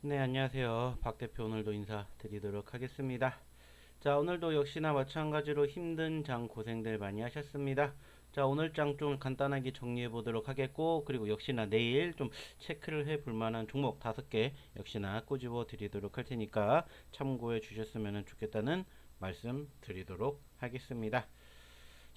네, 안녕하세요. 박 대표 오늘도 인사드리도록 하겠습니다. 자, 오늘도 역시나 마찬가지로 힘든 장 고생들 많이 하셨습니다. 자, 오늘 장 좀 간단하게 정리해 보도록 하겠고, 그리고 역시나 내일 좀 체크를 해 볼 만한 종목 다섯 개 역시나 꼬집어 드리도록 할 테니까 참고해 주셨으면 좋겠다는 말씀 드리도록 하겠습니다.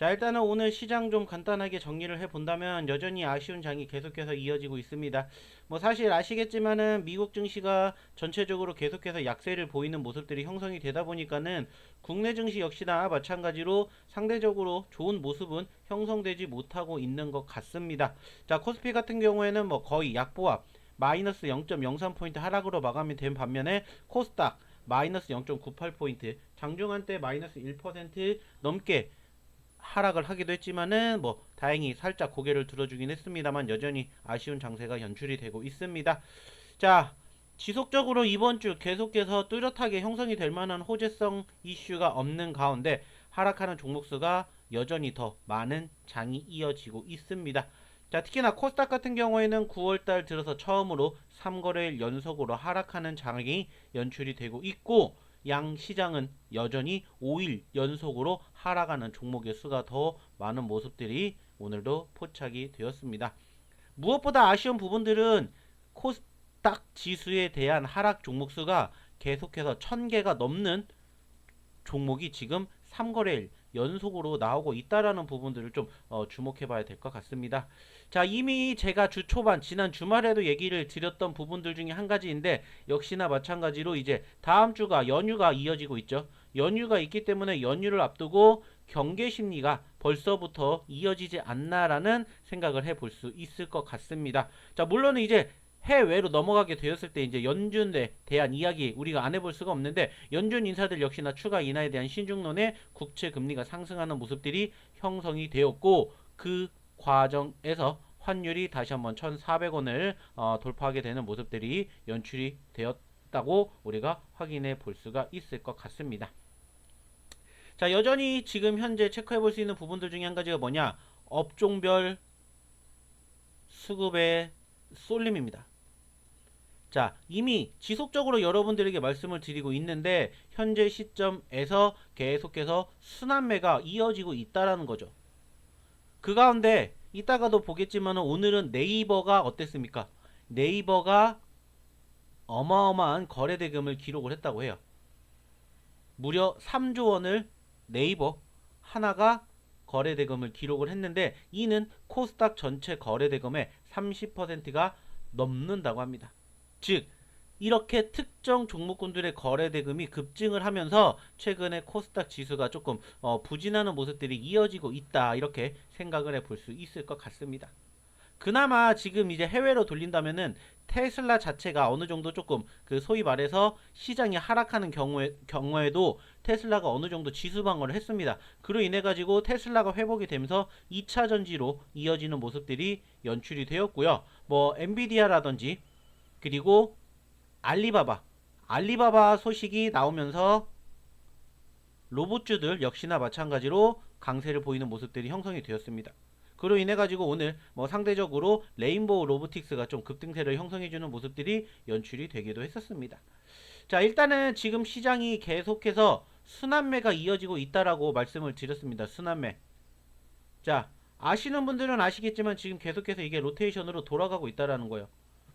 자, 일단은 오늘 시장 좀 간단하게 정리를 해 본다면 여전히 아쉬운 장이 계속해서 이어지고 있습니다. 뭐 사실 아시겠지만은 미국 증시가 전체적으로 계속해서 약세를 보이는 모습들이 형성이 되다 보니까는 국내 증시 역시나 마찬가지로 상대적으로 좋은 모습은 형성되지 못하고 있는 것 같습니다. 자, 코스피 같은 경우에는 뭐 거의 약보합 마이너스 0.03포인트 하락으로 마감이 된 반면에 코스닥 마이너스 0.98포인트 장중한 때 마이너스 1% 넘게 하락을 하기도 했지만은 뭐 다행히 살짝 고개를 들어주긴 했습니다만 여전히 아쉬운 장세가 연출이 되고 있습니다. 자, 지속적으로 이번 주 계속해서 뚜렷하게 형성이 될 만한 호재성 이슈가 없는 가운데 하락하는 종목 수가 여전히 더 많은 장이 이어지고 있습니다. 자, 특히나 코스닥 같은 경우에는 9월달 들어서 처음으로 3거래일 연속으로 하락하는 장이 연출이 되고 있고 양 시장은 여전히 5일 연속으로 하락하는 종목의 수가 더 많은 모습들이 오늘도 포착이 되었습니다. 무엇보다 아쉬운 부분들은 코스닥 지수에 대한 하락 종목 수가 계속해서 1000개가 넘는 종목이 지금 3거래일 연속으로 나오고 있다라는 부분들을 좀 어, 주목해 봐야 될 것 같습니다. 자, 이미 제가 주 초반 지난 주말에도 얘기를 드렸던 부분들 중에 한 가지인데 역시나 마찬가지로 이제 다음 주가 연휴가 이어지고 있죠. 연휴가 있기 때문에 연휴를 앞두고 경계 심리가 벌써부터 이어지지 않나라는 생각을 해볼 수 있을 것 같습니다. 자, 물론 이제 해외로 넘어가게 되었을 때 이제 연준에 대한 이야기 우리가 안 해볼 수가 없는데 연준 인사들 역시나 추가 인하에 대한 신중론에 국채 금리가 상승하는 모습들이 형성이 되었고 그 과정에서 환율이 다시 한번 1,400원을 어, 돌파하게 되는 모습들이 연출이 되었다고 우리가 확인해 볼 수가 있을 것 같습니다. 자, 여전히 지금 현재 체크해 볼 수 있는 부분들 중에 한 가지가 뭐냐? 업종별 수급의 쏠림입니다. 자, 이미 지속적으로 여러분들에게 말씀을 드리고 있는데 현재 시점에서 계속해서 순환매가 이어지고 있다라는 거죠. 그 가운데 이따가도 보겠지만 오늘은 네이버가 어땠습니까? 네이버가 어마어마한 거래 대금을 기록을 했다고 해요. 무려 3조 원을 네이버 하나가 거래 대금을 기록을 했는데 이는 코스닥 전체 거래 대금의 30%가 넘는다고 합니다. 즉 이렇게 특정 종목군들의 거래 대금이 급증을 하면서 최근에 코스닥 지수가 조금 어, 부진하는 모습들이 이어지고 있다 이렇게 생각을 해볼 수 있을 것 같습니다. 그나마 지금 이제 해외로 돌린다면은 테슬라 자체가 어느 정도 조금 그 소위 말해서 시장이 하락하는 경우에 경우에도 테슬라가 어느 정도 지수 방어를 했습니다. 그로 인해 가지고 테슬라가 회복이 되면서 2차 전지로 이어지는 모습들이 연출이 되었고요. 뭐 엔비디아라든지 그리고 알리바바 알리바바 소식이 나오면서 로봇주들 역시나 마찬가지로 강세를 보이는 모습들이 형성이 되었습니다. 그로 인해 가지고 오늘 뭐 상대적으로 레인보우 로보틱스가 좀 급등세를 형성해주는 모습들이 연출이 되기도 했었습니다. 자 일단은 지금 시장이 계속해서 순환매가 이어지고 있다라고 말씀을 드렸습니다. 순환매. 자 아시는 분들은 아시겠지만 지금 계속해서 이게 로테이션으로 돌아가고 있다라는 거예요.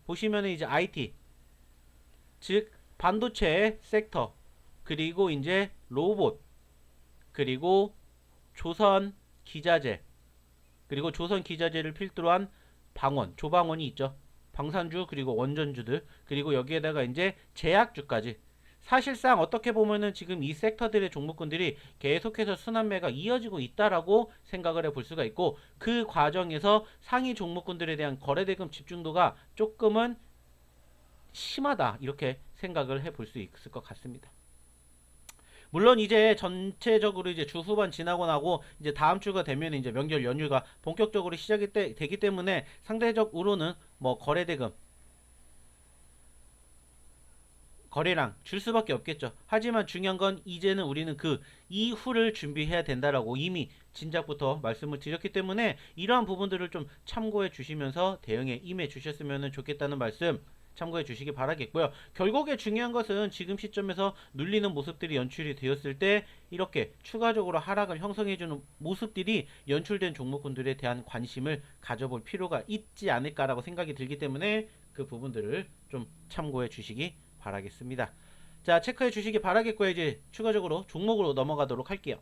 보시면은 이제 IT 즉 반도체 섹터 그리고 이제 로봇 그리고 조선 기자재 그리고 조선 기자재를 필두로 한 방원 조방원이 있죠. 방산주 그리고 원전주들 그리고 여기에다가 이제 제약주까지. 사실상 어떻게 보면은 지금 이 섹터들의 종목군들이 계속해서 순환매가 이어지고 있다라고 생각을 해 볼 수가 있고 그 과정에서 상위 종목군들에 대한 거래대금 집중도가 조금은 심하다 이렇게 생각을 해볼 수 있을 것 같습니다. 물론 이제 전체적으로 이제 주 후반 지나고 나고 이제 다음 주가 되면 이제 명절 연휴가 본격적으로 시작이 때, 되기 때문에 상대적으로는 뭐 거래 대금 거래량 줄 수밖에 없겠죠. 하지만 중요한 건 이제는 우리는 그 이후를 준비해야 된다라고 이미 진작부터 말씀을 드렸기 때문에 이러한 부분들을 좀 참고해 주시면서 대응에 임해 주셨으면 좋겠다는 말씀 참고해 주시기 바라겠고요. 결국에 중요한 것은 지금 시점에서 눌리는 모습들이 연출이 되었을 때 이렇게 추가적으로 하락을 형성해 주는 모습들이 연출된 종목군들에 대한 관심을 가져볼 필요가 있지 않을까라고 생각이 들기 때문에 그 부분들을 좀 참고해 주시기 바라겠습니다. 자, 체크해 주시기 바라겠고요. 이제 추가적으로 종목으로 넘어가도록 할게요.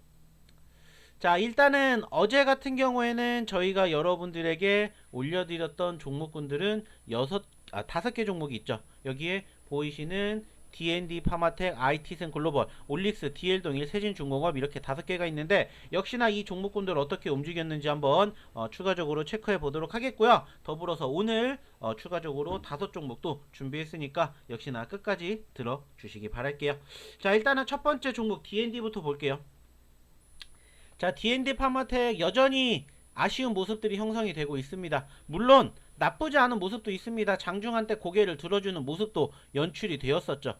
자, 일단은 어제 같은 경우에는 저희가 여러분들에게 올려드렸던 종목군들은 여섯, 아, 다섯 개 종목이 있죠. 여기에 보이시는 D&D, 파마텍, IT센 글로벌, 올릭스, DL동일, 세진중공업 이렇게 다섯 개가 있는데 역시나 이 종목군들 어떻게 움직였는지 한번 어, 추가적으로 체크해 보도록 하겠고요. 더불어서 오늘 어, 추가적으로 다섯 종목도 준비했으니까 역시나 끝까지 들어주시기 바랄게요. 자, 일단은 첫 번째 종목 D&D부터 볼게요. 자, D&D 파마텍 여전히 아쉬운 모습들이 형성이 되고 있습니다. 물론 나쁘지 않은 모습도 있습니다. 장중한 때 고개를 들어주는 모습도 연출이 되었었죠.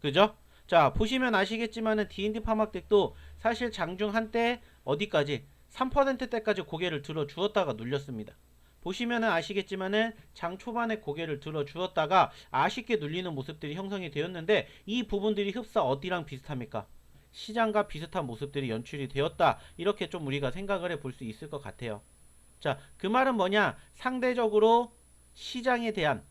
그죠? 자, 보시면 아시겠지만은 D&D 파마텍도 사실 장중 한 때 어디까지 3%대까지 고개를 들어 주었다가 눌렸습니다. 보시면은 아시겠지만은 장 초반에 고개를 들어 주었다가 아쉽게 눌리는 모습들이 형성이 되었는데 이 부분들이 흡사 어디랑 비슷합니까? 시장과 비슷한 모습들이 연출이 되었다. 이렇게 좀 우리가 생각을 해 볼 수 있을 것 같아요. 자, 그 말은 뭐냐? 상대적으로 시장에 대한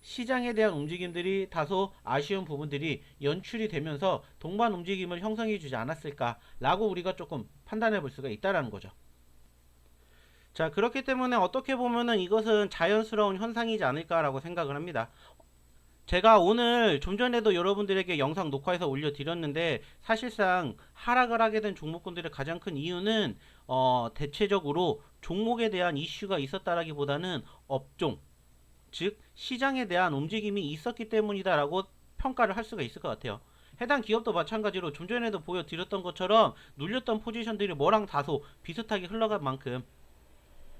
시장에 대한 움직임들이 다소 아쉬운 부분들이 연출이 되면서 동반 움직임을 형성해 주지 않았을까라고 우리가 조금 판단해 볼 수가 있다라는 거죠. 자, 그렇기 때문에 어떻게 보면은 이것은 자연스러운 현상이지 않을까라고 생각을 합니다. 제가 오늘 좀 전에도 여러분들에게 영상 녹화해서 올려드렸는데 사실상 하락을 하게 된 종목군들의 가장 큰 이유는 어, 대체적으로 종목에 대한 이슈가 있었다라기보다는 업종, 즉 시장에 대한 움직임이 있었기 때문이다라고 평가를 할 수가 있을 것 같아요. 해당 기업도 마찬가지로 좀 전에도 보여드렸던 것처럼 눌렸던 포지션들이 뭐랑 다소 비슷하게 흘러간 만큼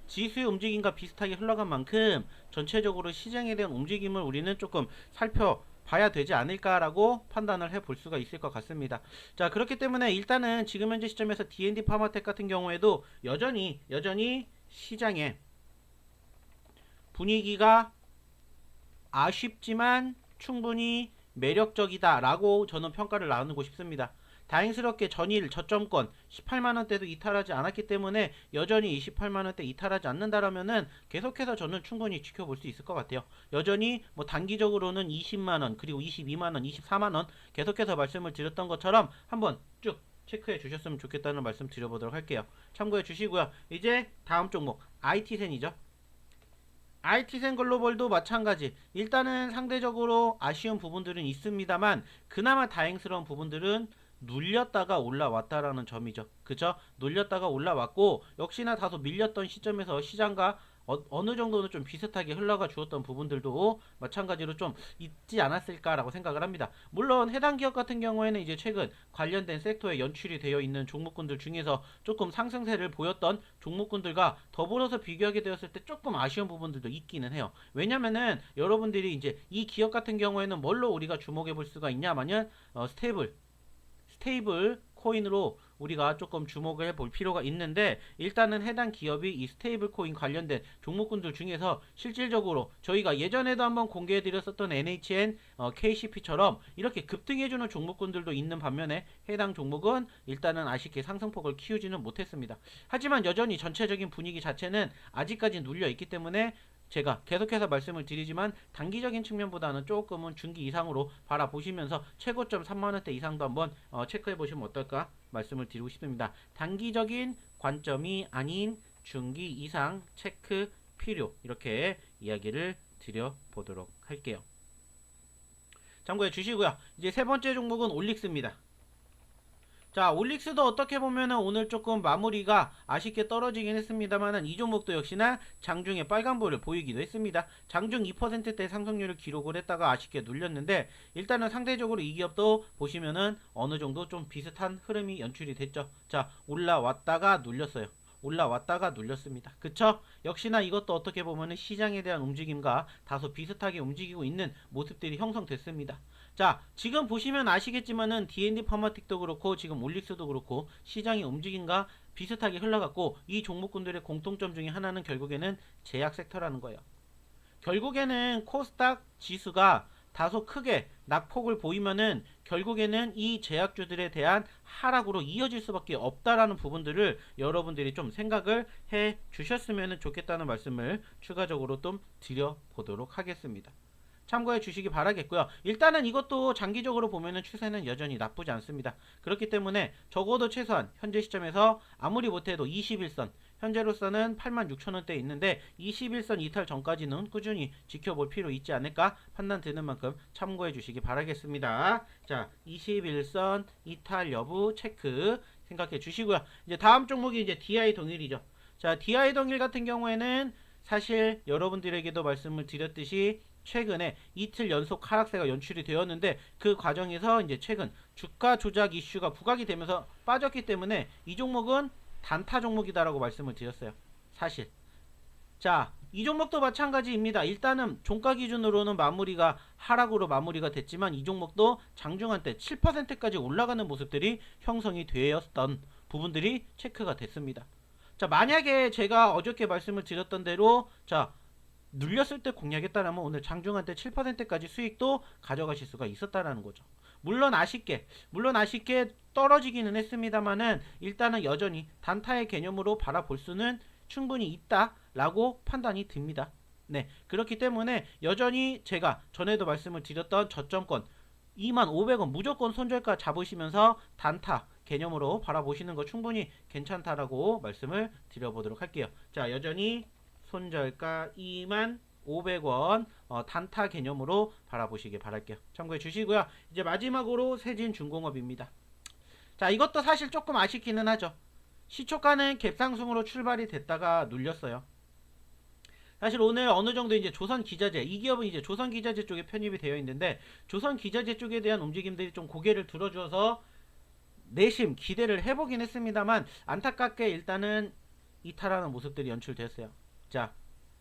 지수의 움직임과 비슷하게 흘러간 만큼 전체적으로 시장에 대한 움직임을 우리는 조금 살펴 봐야 되지 않을까라고 판단을 해 볼 수가 있을 것 같습니다. 자 그렇기 때문에 일단은 지금 현재 시점에서 D&D 파마텍 같은 경우에도 여전히 여전히 시장에 분위기가 아쉽지만 충분히 매력적이다라고 저는 평가를 나누고 싶습니다. 다행스럽게 전일 저점권 18만원대도 이탈하지 않았기 때문에 여전히 28만원대 이탈하지 않는다라면은 계속해서 저는 충분히 지켜볼 수 있을 것 같아요. 여전히 뭐 단기적으로는 20만원 그리고 22만원 24만원 계속해서 말씀을 드렸던 것처럼 한번 쭉 체크해 주셨으면 좋겠다는 말씀 드려보도록 할게요. 참고해 주시고요. 이제 다음 종목 IT센이죠. IT센 글로벌도 마찬가지. 일단은 상대적으로 아쉬운 부분들은 있습니다만 그나마 다행스러운 부분들은 눌렸다가 올라왔다라는 점이죠. 그죠? 눌렸다가 올라왔고 역시나 다소 밀렸던 시점에서 시장과 어, 느 정도는 좀 비슷하게 흘러가 주었던 부분들도 마찬가지로 좀 있지 않았을까라고 생각을 합니다. 물론 해당 기업 같은 경우에는 이제 최근 관련된 섹터에 연출이 되어 있는 종목군들 중에서 조금 상승세를 보였던 종목군들과 더불어서 비교하게 되었을 때 조금 아쉬운 부분들도 있기는 해요. 왜냐면은 여러분들이 이제 이 기업 같은 경우에는 뭘로 우리가 주목해 볼 수가 있냐면은 어, 스테이블 스테이블 코인으로 우리가 조금 주목을 해볼 필요가 있는데 일단은 해당 기업이 이 스테이블 코인 관련된 종목군들 중에서 실질적으로 저희가 예전에도 한번 공개해 드렸었던 NHN, 어, KCP처럼 이렇게 급등해주는 종목군들도 있는 반면에 해당 종목은 일단은 아쉽게 상승폭을 키우지는 못했습니다. 하지만 여전히 전체적인 분위기 자체는 아직까지 눌려 있기 때문에 제가 계속해서 말씀을 드리지만 단기적인 측면보다는 조금은 중기 이상으로 바라보시면서 최고점 3만원대 이상도 한번 어, 체크해 보시면 어떨까 말씀을 드리고 싶습니다. 단기적인 관점이 아닌 중기 이상 체크 필요 이렇게 이야기를 드려보도록 할게요. 참고해 주시고요. 이제 세 번째 종목은 올릭스입니다. 자, 올릭스도 어떻게 보면은 오늘 조금 마무리가 아쉽게 떨어지긴 했습니다만은 이 종목도 역시나 장중에 빨간불을 보이기도 했습니다. 장중 2%대 상승률을 기록을 했다가 아쉽게 눌렸는데 일단은 상대적으로 이 기업도 보시면은 어느 정도 좀 비슷한 흐름이 연출이 됐죠. 자, 올라왔다가 눌렸어요. 올라왔다가 눌렸습니다. 그쵸? 역시나 이것도 어떻게 보면은 시장에 대한 움직임과 다소 비슷하게 움직이고 있는 모습들이 형성됐습니다. 자, 지금 보시면 아시겠지만은 D&D 파마틱도 그렇고 지금 올릭스도 그렇고 시장의 움직임과 비슷하게 흘러갔고 이 종목군들의 공통점 중에 하나는 결국에는 제약 섹터라는 거예요. 결국에는 코스닥 지수가 다소 크게 낙폭을 보이면은 결국에는 이 제약주들에 대한 하락으로 이어질 수밖에 없다라는 부분들을 여러분들이 좀 생각을 해 주셨으면 좋겠다는 말씀을 추가적으로 좀 드려 보도록 하겠습니다. 참고해 주시기 바라겠고요. 일단은 이것도 장기적으로 보면은 추세는 여전히 나쁘지 않습니다. 그렇기 때문에 적어도 최소한 현재 시점에서 아무리 못해도 21선 현재로서는 86,000원대 있는데 21선 이탈 전까지는 꾸준히 지켜볼 필요 있지 않을까 판단 드는 만큼 참고해 주시기 바라겠습니다. 자, 21선 이탈 여부 체크 생각해 주시고요. 이제 다음 종목이 이제 DI 동일이죠. 자, DI 동일 같은 경우에는 사실 여러분들에게도 말씀을 드렸듯이 최근에 이틀 연속 하락세가 연출이 되었는데 그 과정에서 이제 최근 주가 조작 이슈가 부각이 되면서 빠졌기 때문에 이 종목은 단타 종목이다라고 말씀을 드렸어요. 사실. 자, 이 종목도 마찬가지입니다. 일단은 종가 기준으로는 마무리가 하락으로 마무리가 됐지만 이 종목도 장중한 때 7%까지 올라가는 모습들이 형성이 되었던 부분들이 체크가 됐습니다. 자, 만약에 제가 어저께 말씀을 드렸던 대로 자, 눌렸을 때 공략했다라면 오늘 장중한 때 7%까지 수익도 가져가실 수가 있었다라는 거죠. 물론 아쉽게 물론 아쉽게 떨어지기는 했습니다만은 일단은 여전히 단타의 개념으로 바라볼 수는 충분히 있다라고 판단이 듭니다. 네 그렇기 때문에 여전히 제가 전에도 말씀을 드렸던 저점권 25,500원 무조건 손절가 잡으시면서 단타 개념으로 바라보시는 거 충분히 괜찮다라고 말씀을 드려보도록 할게요. 자 여전히 손절가 2만 500원 어, 단타 개념으로 바라보시길 바랄게요. 참고해 주시고요. 이제 마지막으로 세진중공업입니다. 자 이것도 사실 조금 아쉽기는 하죠. 시초가는 갭상승으로 출발이 됐다가 눌렸어요. 사실 오늘 어느 정도 이제 조선 기자재 이 기업은 이제 조선 기자재 쪽에 편입이 되어 있는데 조선 기자재 쪽에 대한 움직임들이 좀 고개를 들어주어서 내심 기대를 해보긴 했습니다만 안타깝게 일단은 이탈하는 모습들이 연출됐어요. 자,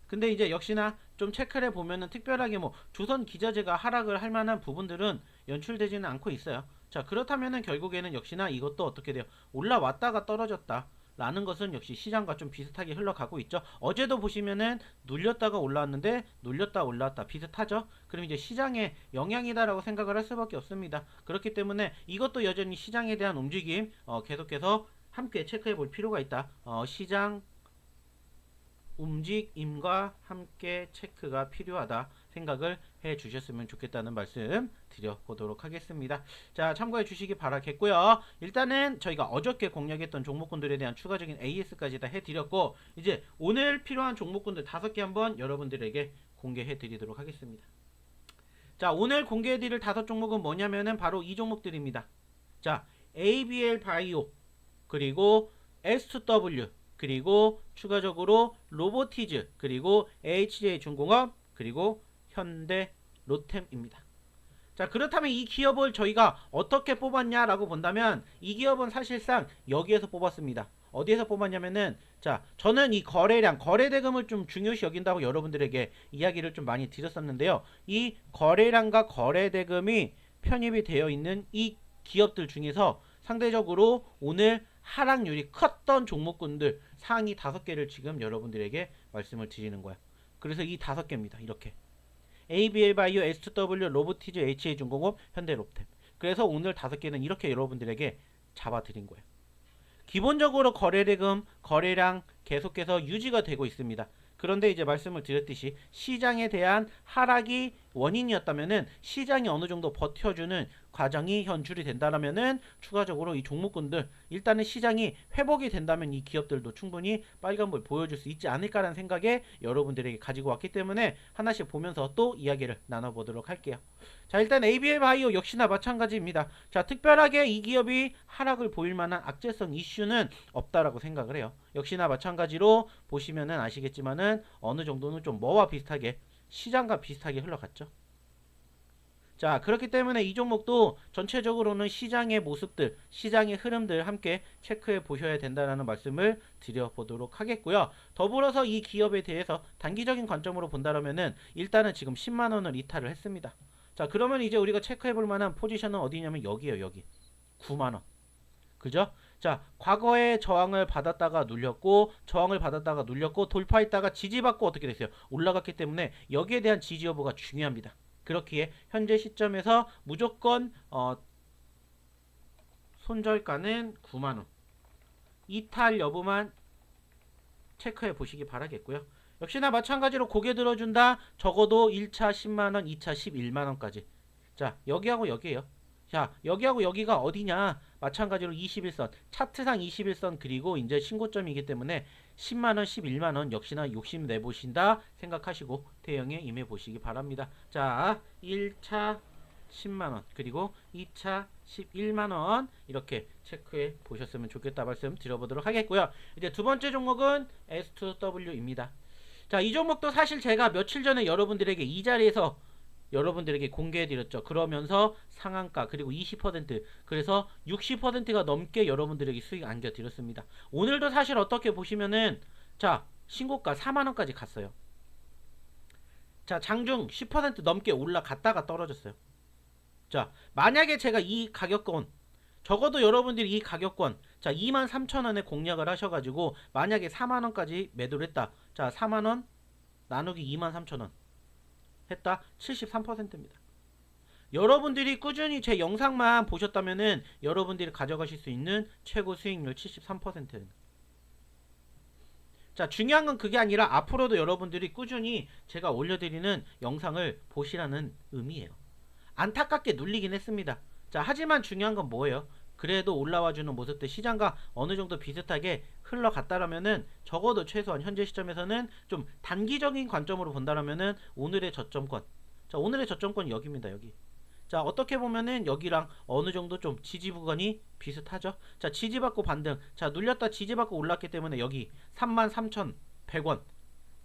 근데 이제 역시나 좀 체크를 해보면은 특별하게 뭐 조선 기자재가 하락을 할 만한 부분들은 연출되지는 않고 있어요. 자, 그렇다면은 결국에는 역시나 이것도 어떻게 돼요? 올라왔다가 떨어졌다. 라는 것은 역시 시장과 좀 비슷하게 흘러가고 있죠. 어제도 보시면은 눌렸다가 올라왔는데 눌렸다 올라왔다 비슷하죠. 그럼 이제 시장의 영향이다라고 생각을 할 수밖에 없습니다. 그렇기 때문에 이것도 여전히 시장에 대한 움직임 어, 계속해서 함께 체크해 볼 필요가 있다. 어, 시장 움직임과 함께 체크가 필요하다 생각을 해 주셨으면 좋겠다는 말씀 드려보도록 하겠습니다. 자, 참고해 주시기 바라겠고요. 일단은 저희가 어저께 공략했던 종목군들에 대한 추가적인 AS까지 다 해드렸고 이제 오늘 필요한 종목군들 다섯 개 한번 여러분들에게 공개해 드리도록 하겠습니다. 자, 오늘 공개해 드릴 다섯 종목은 뭐냐면은 바로 이 종목들입니다. 자, ABL 바이오 그리고 S2W 그리고 추가적으로 로보티즈 그리고 HJ 중공업 그리고 현대 로템입니다. 자 그렇다면 이 기업을 저희가 어떻게 뽑았냐라고 본다면 이 기업은 사실상 여기에서 뽑았습니다. 어디에서 뽑았냐면은 자 저는 이 거래량 거래 대금을 좀 중요시 여긴다고 여러분들에게 이야기를 좀 많이 드렸었는데요. 이 거래량과 거래 대금이 편입이 되어 있는 이 기업들 중에서 상대적으로 오늘 하락률이 컸던 종목군들 상위 다섯 개를 지금 여러분들에게 말씀을 드리는 거야. 그래서 이 다섯 개입니다. 이렇게 ABL 바이오, S2W, 로보티즈, HA 중공업, 현대 롭템. 그래서 오늘 다섯 개는 이렇게 여러분들에게 잡아드린 거예요. 기본적으로 거래대금, 거래량 계속해서 유지가 되고 있습니다. 그런데 이제 말씀을 드렸듯이 시장에 대한 하락이 원인이었다면은 시장이 어느 정도 버텨주는 과정이 현출이 된다라면은 추가적으로 이 종목군들 일단은 시장이 회복이 된다면 이 기업들도 충분히 빨간불 보여줄 수 있지 않을까라는 생각에 여러분들에게 가지고 왔기 때문에 하나씩 보면서 또 이야기를 나눠보도록 할게요. 자 일단 ABL 바이오 역시나 마찬가지입니다. 자 특별하게 이 기업이 하락을 보일 만한 악재성 이슈는 없다라고 생각을 해요. 역시나 마찬가지로 보시면은 아시겠지만은 어느 정도는 좀 뭐와 비슷하게 시장과 비슷하게 흘러갔죠. 자, 그렇기 때문에 이 종목도 전체적으로는 시장의 모습들, 시장의 흐름들 함께 체크해 보셔야 된다는 말씀을 드려보도록 하겠고요. 더불어서 이 기업에 대해서 단기적인 관점으로 본다면은 일단은 지금 10만 원을 이탈을 했습니다. 자, 그러면 이제 우리가 체크해 볼 만한 포지션은 어디냐면 여기에요, 여기. 9만 원. 그죠? 자, 과거에 저항을 받았다가 눌렸고 저항을 받았다가 눌렸고 돌파했다가 지지받고 어떻게 됐어요? 올라갔기 때문에 여기에 대한 지지 여부가 중요합니다. 그렇기에 현재 시점에서 무조건 어, 손절가는 9만 원. 이탈 여부만 체크해 보시기 바라겠고요. 역시나 마찬가지로 고개 들어준다. 적어도 1차 10만 원, 2차 11만 원까지. 자, 여기하고 여기에요. 자, 여기하고 여기가 어디냐? 마찬가지로 21선, 차트상 21선 그리고 이제 신고점이기 때문에 10만 원, 11만 원 역시나 욕심 내 보신다 생각하시고 대형에 임해 보시기 바랍니다. 자, 1차 10만 원 그리고 2차 11만 원 이렇게 체크해 보셨으면 좋겠다 말씀 드려보도록 하겠고요. 이제 두 번째 종목은 S2W입니다. 자, 이 종목도 사실 제가 며칠 전에 여러분들에게 이 자리에서 여러분들에게 공개해 드렸죠. 그러면서 상한가 그리고 20% 그래서 60%가 넘게 여러분들에게 수익 안겨 드렸습니다. 오늘도 사실 어떻게 보시면은 자, 신고가 4만 원까지 갔어요. 자, 장중 10% 넘게 올라갔다가 떨어졌어요. 자, 만약에 제가 이 가격권 적어도 여러분들이 이 가격권 자 23,000원에 공략을 하셔가지고 만약에 4만원까지 매도를 했다 자 4만원 나누기 23,000원 했다? 73%입니다. 여러분들이 꾸준히 제 영상만 보셨다면은 여러분들이 가져가실 수 있는 최고 수익률 73%는 자 중요한 건 그게 아니라 앞으로도 여러분들이 꾸준히 제가 올려드리는 영상을 보시라는 의미예요. 안타깝게 눌리긴 했습니다. 자 하지만 중요한 건 뭐예요 그래도 올라와주는 모습들 시장과 어느 정도 비슷하게 흘러갔다라면은 적어도 최소한 현재 시점에서는 좀 단기적인 관점으로 본다라면은 오늘의 저점권. 자 오늘의 저점권 여기입니다 여기. 자 어떻게 보면은 여기랑 어느 정도 좀 지지 구간이 비슷하죠? 자 지지받고 반등. 자 눌렸다 지지받고 올랐기 때문에 여기 33,100원.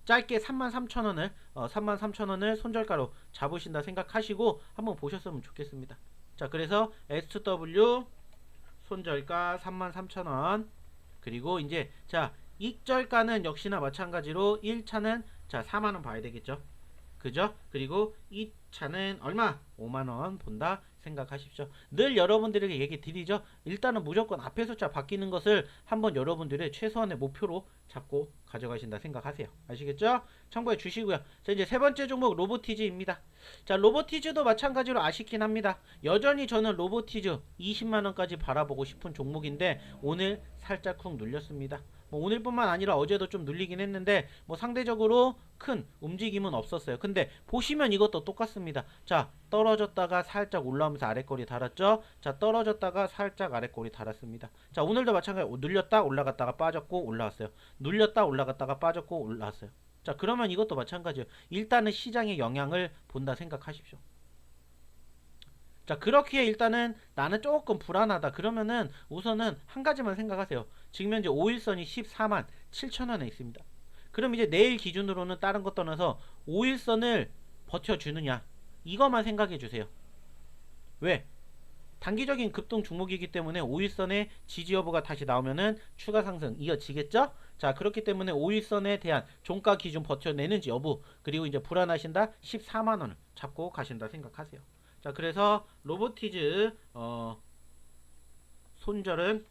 짧게 33,000원을 어, 33,000원을 손절가로 잡으신다 생각하시고 한번 보셨으면 좋겠습니다. 자 그래서 S2W 손절가 33,000원. 그리고 이제 자, 익절가는 역시나 마찬가지로 1차는 자, 4만 원 봐야 되겠죠. 그죠? 그리고 2차는 얼마? 5만 원 본다 생각하십시오. 늘 여러분들에게 얘기 드리죠. 일단은 무조건 앞에 숫자 바뀌는 것을 한번 여러분들의 최소한의 목표로 잡고 가져가신다 생각하세요. 아시겠죠? 참고해 주시고요. 자, 이제 세 번째 종목 로보티즈입니다. 자, 로보티즈도 마찬가지로 아쉽긴 합니다. 여전히 저는 로보티즈 20만 원까지 바라보고 싶은 종목인데 오늘 살짝 쿵 눌렸습니다. 뭐 오늘뿐만 아니라 어제도 좀 눌리긴 했는데 뭐 상대적으로 큰 움직임은 없었어요. 근데 보시면 이것도 똑같습니다. 자, 떨어졌다가 살짝 올라오면서 아래꼬리 달았죠. 자, 떨어졌다가 살짝 아래꼬리 달았습니다. 자, 오늘도 마찬가지로 눌렸다 올라갔다가 빠졌고 올라왔어요. 눌렸다 올라갔다가 빠졌고 올라왔어요. 자, 그러면 이것도 마찬가지예요. 일단은 시장의 영향을 본다 생각하십시오. 자, 그렇기에 일단은 나는 조금 불안하다. 그러면은 우선은 한 가지만 생각하세요. 지금 현재 5일선이 14만 7천원에 있습니다. 그럼 이제 내일 기준으로는 다른 것 떠나서 5일선을 버텨주느냐. 이것만 생각해 주세요. 왜? 단기적인 급등 종목이기 때문에 5일선의 지지 여부가 다시 나오면은 추가 상승 이어지겠죠? 자, 그렇기 때문에 5일선에 대한 종가 기준 버텨내는지 여부, 그리고 이제 불안하신다? 14만원을 잡고 가신다 생각하세요. 자, 그래서 로보티즈, 어, 손절은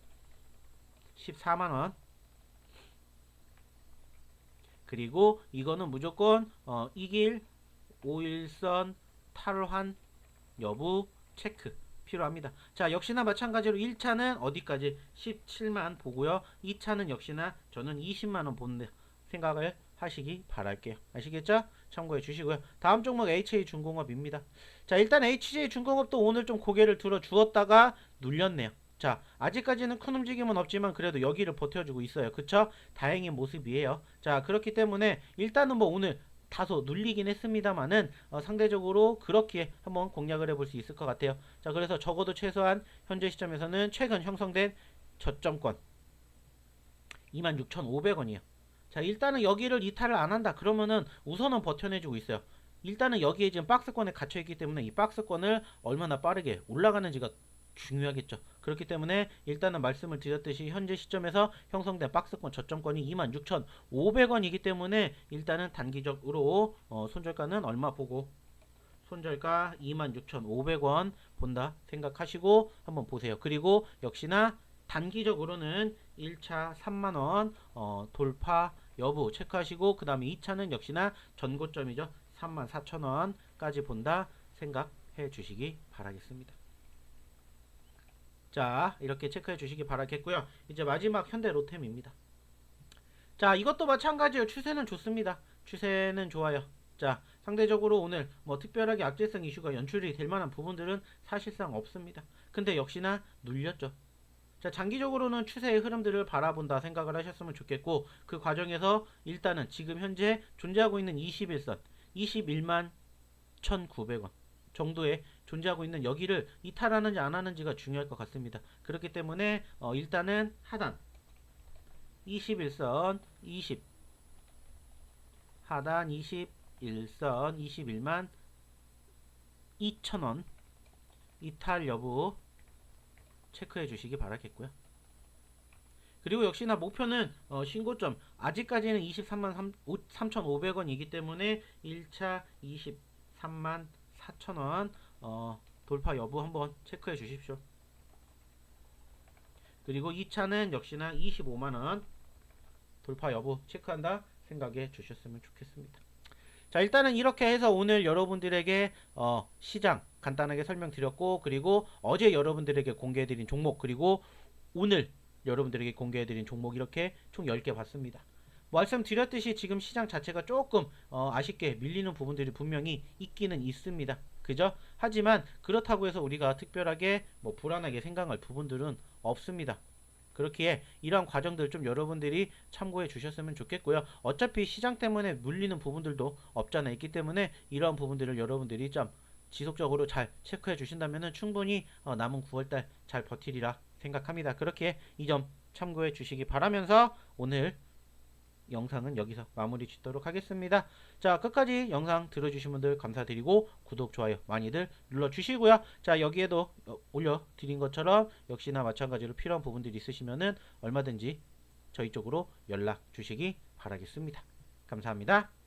14만원. 그리고 이거는 무조건, 어, 이길 5일선 탈환 여부 체크. 필요합니다. 자, 역시나 마찬가지로 1차는 어디까지 17만 보고요. 2차는 역시나 저는 20만 원 보는 생각을 하시기 바랄게요. 아시겠죠? 참고해 주시고요. 다음 종목 HJ중공업입니다. 자, 일단 HJ중공업도 오늘 좀 고개를 들어 주었다가 눌렸네요. 자, 아직까지는 큰 움직임은 없지만 그래도 여기를 버텨주고 있어요. 그쵸? 다행인 모습이에요. 자, 그렇기 때문에 일단은 뭐 오늘 다소 눌리긴 했습니다만은 어, 상대적으로 그렇게 한번 공략을 해볼 수 있을 것 같아요. 자, 그래서 적어도 최소한 현재 시점에서는 최근 형성된 저점권 26,500원이에요. 자, 일단은 여기를 이탈을 안 한다. 그러면은 우선은 버텨내주고 있어요. 일단은 여기에 지금 박스권에 gat혀 있기 때문에 이 박스권을 얼마나 빠르게 올라가는지가 중요하겠죠. 그렇기 때문에 일단은 말씀을 드렸듯이 현재 시점에서 형성된 박스권 저점권이 26,500원이기 때문에 일단은 단기적으로 어, 손절가는 얼마 보고 손절가 26,500원 본다 생각하시고 한번 보세요. 그리고 역시나 단기적으로는 1차 3만원 어, 돌파 여부 체크하시고 그 다음에 2차는 역시나 전고점이죠. 34,000원까지 본다 생각해 주시기 바라겠습니다. 자 이렇게 체크해 주시기 바라겠고요. 이제 마지막 현대 로템입니다. 자 이것도 마찬가지예요. 추세는 좋습니다. 추세는 좋아요. 자 상대적으로 오늘 뭐 특별하게 악재성 이슈가 연출이 될 만한 부분들은 사실상 없습니다. 근데 역시나 눌렸죠. 자, 장기적으로는 추세의 흐름들을 바라본다 생각을 하셨으면 좋겠고, 그 과정에서 일단은 지금 현재 존재하고 있는 21선, 21만 1,900원 정도의 존재하고 있는 여기를 이탈하는지 안 하는지가 중요할 것 같습니다. 그렇기 때문에, 어, 일단은 하단, 21선, 20, 하단 21선, 21만 2,000원, 이탈 여부, 체크해 주시기 바라겠고요. 그리고 역시나 목표는 어, 신고점 아직까지는 23만 3,500원이기 때문에 1차 23만 4,000원 어, 돌파 여부 한번 체크해 주십시오. 그리고 2차는 역시나 25만원 돌파 여부 체크한다 생각해 주셨으면 좋겠습니다. 자 일단은 이렇게 해서 오늘 여러분들에게 어, 시장 간단하게 설명드렸고 그리고 어제 여러분들에게 공개해드린 종목 그리고 오늘 여러분들에게 공개해드린 종목 이렇게 총 10개 봤습니다. 말씀드렸듯이 지금 시장 자체가 조금 어, 아쉽게 밀리는 부분들이 분명히 있기는 있습니다. 그죠? 하지만 그렇다고 해서 우리가 특별하게 뭐 불안하게 생각할 부분들은 없습니다. 그렇기에 이러한 과정들 좀 여러분들이 참고해 주셨으면 좋겠고요. 어차피 시장 때문에 물리는 부분들도 없잖아 있기 때문에 이러한 부분들을 여러분들이 좀 지속적으로 잘 체크해 주신다면 충분히 어, 남은 9월달 잘 버티리라 생각합니다. 그렇게 이 점 참고해 주시기 바라면서 오늘 영상은 여기서 마무리 짓도록 하겠습니다. 자, 끝까지 영상 들어주신 분들 감사드리고 구독, 좋아요 많이들 눌러주시고요. 자, 여기에도 어, 올려드린 것처럼 역시나 마찬가지로 필요한 부분들이 있으시면은 얼마든지 저희 쪽으로 연락 주시기 바라겠습니다. 감사합니다.